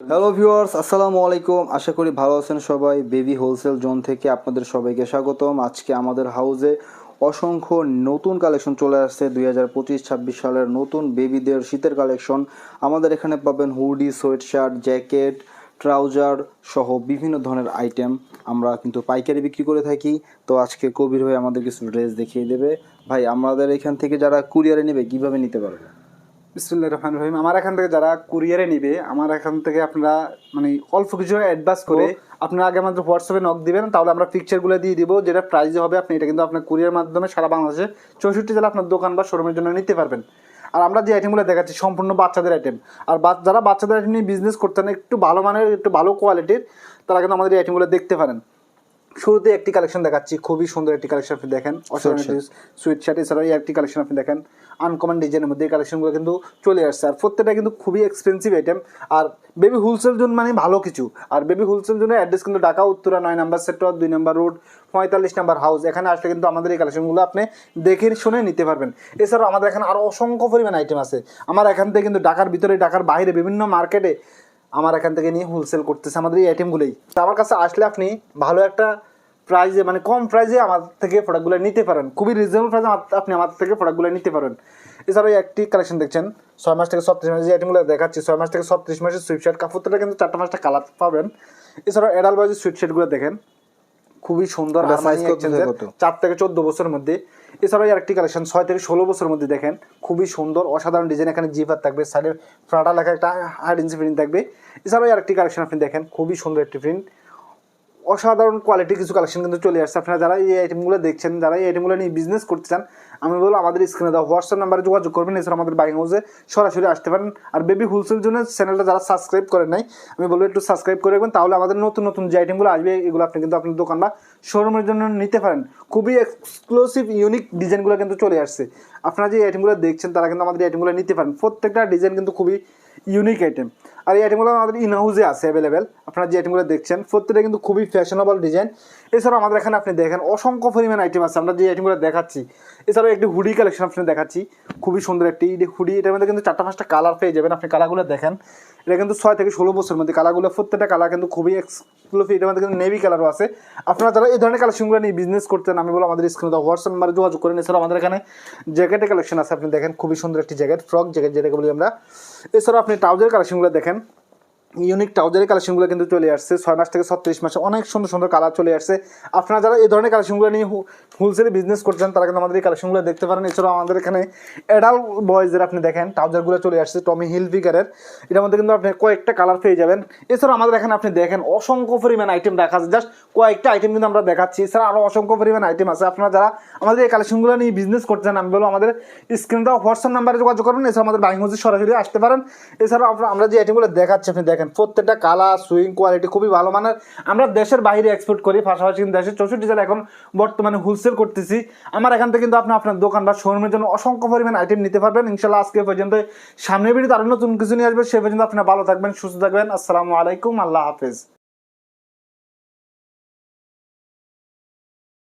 Hello viewers আসসালামু আলাইকুম আশা করি ভালো আছেন সবাই। বেবি হোলসেল জোন থেকে আপনাদের সবাইকে স্বাগতম। আজকে আমাদের হাউসে অসংখ্য নতুন কালেকশন চলে আসছে। দুই হাজার পঁচিশ, ছাব্বিশ সালের নতুন বেবিদের শীতের কালেকশন আমাদের এখানে পাবেন hoodie sweatshirt jacket trouser সহ বিভিন্ন ধরনের আইটেম আমরা কিন্তু পাইকারি বিক্রি করে থাকি। তো আজকে কবির ভাই আমাদের কিছু ড্রেস দেখিয়ে দেবে। ভাই, আমাদের এখান থেকে যারা কুরিয়ারে নেবে, কীভাবে নিতে পারবে? বিসমুল্লাহ রহমান রহিম। আমার এখান থেকে যারা কুরিয়ারে নিবে আমার এখান থেকে আপনারা মানে অল্প কিছু অ্যাডভান্স করে আপনারা আগে আমাদের হোয়াটসঅ্যাপে নক দিবেন তাহলে আমরা পিকচারগুলো দিয়ে দিব যেটা প্রাইজে হবে আপনি এটা কিন্তু আপনার কুরিয়ার মাধ্যমে সারা বাংলাদেশে চৌষট্টি জেলা আপনার দোকান বা শোরুমের জন্য নিতে পারবেন। আর আমরা যে আইটেমগুলো দেখাচ্ছি সম্পূর্ণ বাচ্চাদের আইটেম আর যারা বাচ্চাদের আইটেম নিয়ে বিজনেস করতেন একটু ভালো মানের একটু ভালো কোয়ালিটির তারা কিন্তু আমাদের এই আইটেমগুলো দেখতে পারেন। শুরুতে একটি কালেকশন দেখাচ্ছি খুবই সুন্দর একটি কালেকশন আপনি দেখেন। সুইট শার্ট এছাড়াও এই একটি কালেকশন আপনি দেখেন। আনকমন ডিজাইনের মধ্যে এই কালেকশনগুলো কিন্তু চলে আসছে। আর প্রত্যেকটা কিন্তু খুবই এক্সপেন্সিভ আইটেম আর বেবি হোলসেল জোন মানে ভালো কিছু। আর বেবি হোলসেল জোনের অ্যাড্রেস কিন্তু ঢাকা উত্তরা নয় নাম্বার সেক্টর দুই নাম্বার রোড পঁয়তাল্লিশ নাম্বার হাউস এখানে আসলে কিন্তু আমাদের এই কালেকশনগুলো আপনি দেখে শুনে নিতে পারবেন। এছাড়াও আমাদের এখানে আরও অসংখ্য পরিমাণ আইটেম আছে। আমার এখান থেকে কিন্তু ঢাকার ভিতরে ঢাকার বাইরে বিভিন্ন মার্কেটে আমার এখান থেকে নিয়ে হোলসেল করতেছে আমাদের এই আইটেমগুলোই তো আমার কাছে আসলে আপনি ভালো একটা প্রাইজে মানে কম প্রাইজে আমার থেকে প্রোডাক্টগুলো নিতে পারেন। খুবই রিজনেবল প্রাইসে আপনি আমার থেকে প্রোডাক্টগুলো নিতে পারেন। এছাড়াও একটি কালেকশন দেখছেন ছয় মাস থেকে ছত্রিশ মাস যে আইটেমগুলো দেখাচ্ছি ছয় মাস থেকে ছত্রিশ মাসের সুইটশার্ট কাপড়টা কিন্তু চারটা পাঁচটা কালার পাবেন। এছাড়াও এডাল বয়সের সুইটশার্টগুলো দেখেন খুবই সুন্দর? চার থেকে চোদ্দ বছরের মধ্যে। এছাড়াও আরেকটি কালেকশন ছয় থেকে ষোলো বছরের মধ্যে দেখেন খুবই সুন্দর অসাধারণ ডিজাইন এখানে জিপার থাকবে সাইডে ফ্রাটা লেখা একটা ইঞ্চি প্রিন্ট থাকবে। এছাড়াও আরেকটি কালেকশন আপনি দেখেন খুবই সুন্দর একটি প্রিন্ট অসাধারণ কোয়ালিটির কিছু কালেকশন কিন্তু চলে আসছে। আপনারা যারা এই আইটেমগুলো দেখছেন, যারা এই আইটেমগুলো নিয়ে বিজনেস করতে চান, আমি বলব আমাদের স্ক্রিনে দেওয়া হোয়াটসঅ্যাপ নাম্বারে যোগাযোগ করবেন। এছাড়া আমাদের বাইং হাউসে সরাসরি আসতে পারেন। আর বেবি হোলসেল জন্য চ্যানেলটা যারা সাবস্ক্রাইব করেন নাই, আমি বলব একটু সাবস্ক্রাইব করে রাখবেন, তাহলে আমাদের নতুন নতুন যে আইটেমগুলো আসবে, এগুলো আপনি কিন্তু আপনার দোকান বা শোরুমের জন্য নিতে পারেন। খুবই এক্সক্লুসিভ ইউনিক ডিজাইনগুলো কিন্তু চলে আসছে। আপনারা যে আইটেমগুলো দেখছেন, তারা কিন্তু আমাদের আইটেমগুলো নিতে পারেন। প্রত্যেকটা ডিজাইন কিন্তু খুবই ইউনিক আইটেম আর এই আইটেমগুলো আমাদের ইন হাউসে আছে অ্যাভেলেবেল আপনারা যে আইটেমগুলো দেখছেন, প্রত্যেকটা কিন্তু খুবই ফ্যাশনেবল ডিজাইন এছাড়াও আমাদের এখানে আপনি দেখেন, অসংখ্য পরিমাণ আইটেম আছে। আমরা যে আইটেমগুলো দেখাচ্ছি, এছাড়াও একটি হুডি কালেকশন আপনি দেখাচ্ছি। খুবই সুন্দর একটি হুডি এটার মধ্যে কিন্তু চারটা পাঁচটা কালার পেয়ে যাবেন। আপনি কালারগুলো দেখেন। এটা কিন্তু ছয় থেকে ষোলো বছরের মধ্যে কালারগুলো প্রত্যেকটা কালার কিন্তু খুবই এক্সক্লুসিভ এটার মধ্যে কিন্তু নেভি কালারও আছে। আপনারা যারা এই ধরনের কালেকশনগুলো নিয়ে বিজনেস করতেন আমি বলো আমাদের স্ক্রিনে তো হোয়াটসঅ্যাপ নাম্বারে যোগাযোগ করেন এছাড়াও আমাদের এখানে জ্যাকেটের কালেকশন আছে, আপনি দেখেন, খুবই সুন্দর একটি জ্যাকেট ফ্রক জ্যাকেট যেটাকে বলি আমরা। এছাড়াও আপনি ট্রাউজার কালেকশনগুলো দেখেন। ইউনিক ট্রাউজারের কালেকশনগুলো কিন্তু চলে আসছে। ছয় মাস থেকে ছত্রিশ মাসে অনেক সুন্দর সুন্দর কালার চলে আসছে। আপনারা যারা এই ধরনের কালেকশনগুলো নিয়ে হোলসেলে বিজনেস করছেন, তারা কিন্তু আমাদের এই কালেকশনগুলো দেখতে পারেন। এছাড়াও আমাদের এখানে অ্যাডাল বয়েজের আপনি দেখেন ট্রাউজারগুলো চলে আসছে টমি হিল ফিগারের এটার মধ্যে কিন্তু আপনি কয়েকটা কালার পেয়ে যাবেন। এছাড়াও আমাদের এখানে আপনি দেখেন, অসংখ্য পরিমাণ আইটেম রাখা আছে। জাস্ট কয়েকটা আইটেম কিন্তু আমরা দেখাচ্ছি। এছাড়া আরও অসংখ্য পরিমাণ আইটেম আছে। আপনারা যারা আমাদের এই কালেকশনগুলো নিয়ে বিজনেস করছেন, আমি বলব আমাদের স্ক্রিনটা হোয়াটসঅ্যাপ নাম্বারে যোগাযোগ করুন। এছাড়া আমাদের বাইং হাউসে সরাসরি আসতে পারেন। এছাড়াও আমরা যে আইটেমগুলো দেখাচ্ছি, আপনি দেখেন, প্রত্যেকটা কালার সুইং কোয়ালিটি খুবই ভালো মানের। আমরা দেশের বাইরে এক্সপোর্ট করি, পাশাপাশি কিন্তু দেশের চৌষট্টি জেলা এখন বর্তমানে হোলসেল করতেছি। আমার এখান থেকে কিন্তু আপনি আপনার দোকান বা শোরুমের জন্য অসংখ্য পরিমাণ আইটেম নিতে পারবেন। ইনশাল্লাহ আজকে পর্যন্ত সামনের ভিডিওতে আরও নতুন কিছু নিয়ে আসবে, সে পর্যন্ত আপনারা ভালো থাকবেন, সুস্থ থাকবেন। আসসালামু আলাইকুম, আল্লাহ হাফেজ।